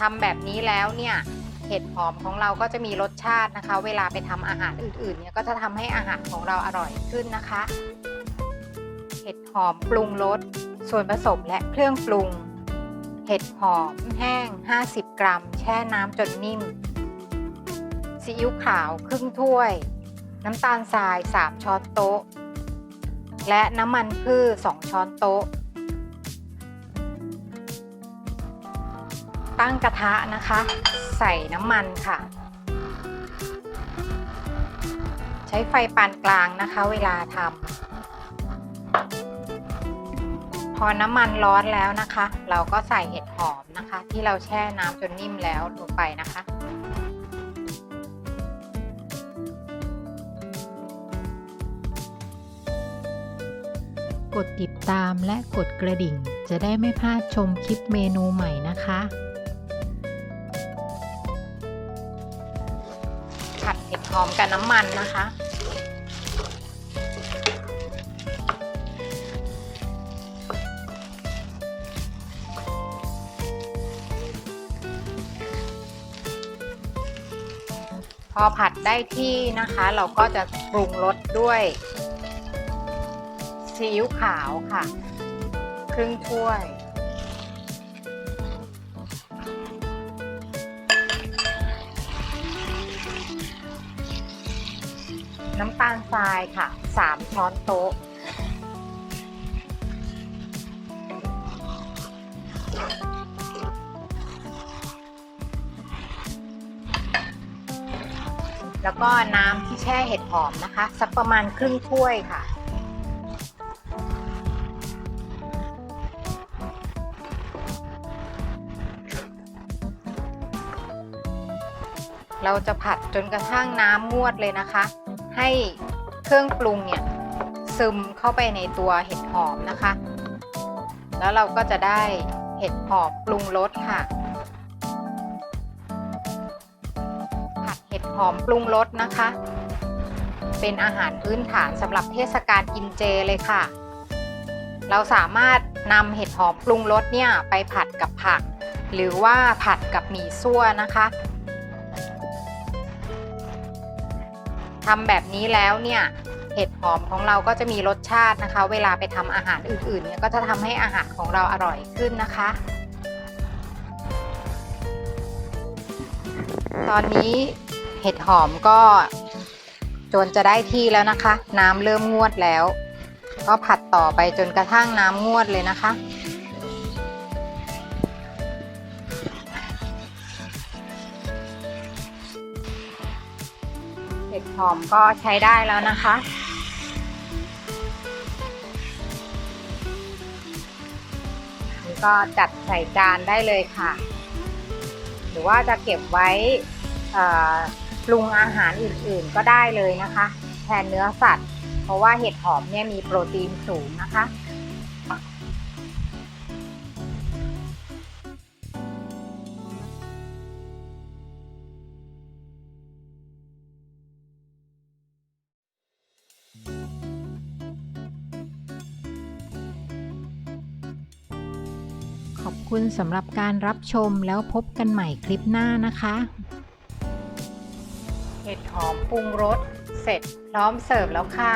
ทำแบบนี้แล้วเนี่ยเห็ดหอมของเราก็จะมีรสชาตินะคะ เวลาไปทำอาหารอื่นๆเนี่ยก็จะทำให้อาหารของเราอร่อยขึ้นนะคะ เห็ดหอมปรุงรสส่วนผสมและเครื่องปรุง เห็ดหอมแห้ง 50 กรัม แช่น้ำจนนิ่มซีอิ๊วขาวครึ่งถ้วย น้ำตาลทราย 3 ช้อนโต๊ะ และน้ำมันพืช 2 ช้อนโต๊ะ ตั้งกระทะนะคะ ใส่น้ำมันค่ะ ใช้ไฟปานกลางนะคะเวลาทำพอน้ำมันร้อนแล้วนะคะ เราก็ใส่เห็ดหอมนะคะ ที่เราแช่น้ำจนนิ่มแล้วลงไปนะคะกดติดตามและกดกระดิ่ง จะได้ไม่พลาดชมคลิปเมนูใหม่นะคะ หอมกับน้ำมันนะคะ พอผัดได้ที่นะคะ เราก็จะปรุงรสด้วยซีอิ๊วขาวค่ะ ครึ่งถ้วย น้ำตาลทรายค่ะ 3 ช้อนโต๊ะ แล้วก็น้ำที่แช่เห็ดหอมนะคะ สักประมาณครึ่งถ้วยค่ะเราจะผัดจนกระทั่งน้ำงวดเลยนะคะ ให้เครื่องปรุงเนี่ยซึมเข้าไปในตัวเห็ดหอมนะคะ แล้วเราก็จะได้เห็ดหอมปรุงรสค่ะ ผัดเห็ดหอมปรุงรสนะคะ เป็นอาหารพื้นฐานสำหรับเทศกาลกินเจเลยค่ะ เราสามารถนำเห็ดหอมปรุงรสเนี่ยไปผัดกับผัก หรือว่าผัดกับหมี่ซั่วนะคะ ทำแบบนี้แล้วเนี่ยเห็ดหอมของเราก็จะมีรสชาตินะคะ เวลาไปทำอาหารอื่นๆเนี่ยก็จะทำให้อาหารของเราอร่อยขึ้นนะคะ ตอนนี้เห็ดหอมก็จนจะได้ที่แล้วนะคะ น้ำเริ่มงวดแล้ว ก็ผัดต่อไปจนกระทั่งน้ำงวดเลยนะคะ ดหอมก็ใช้ได้แล้วนะคะ ก็จัดใส่จานได้เลยค่ะ หรือว่าจะเก็บไว้ปรุงอาหารอื่นๆก็ได้เลยนะคะ แทนเนื้อสัตว์ เพราะว่าเห็ดหอมเนี่ยมีโปรตีนสูงนะคะ ขอบคุณสำหรับการรับชมแล้วพบกันใหม่คลิปหน้านะคะ เห็ดหอมปรุงรสเสร็จพร้อมเสิร์ฟแล้วค่ะ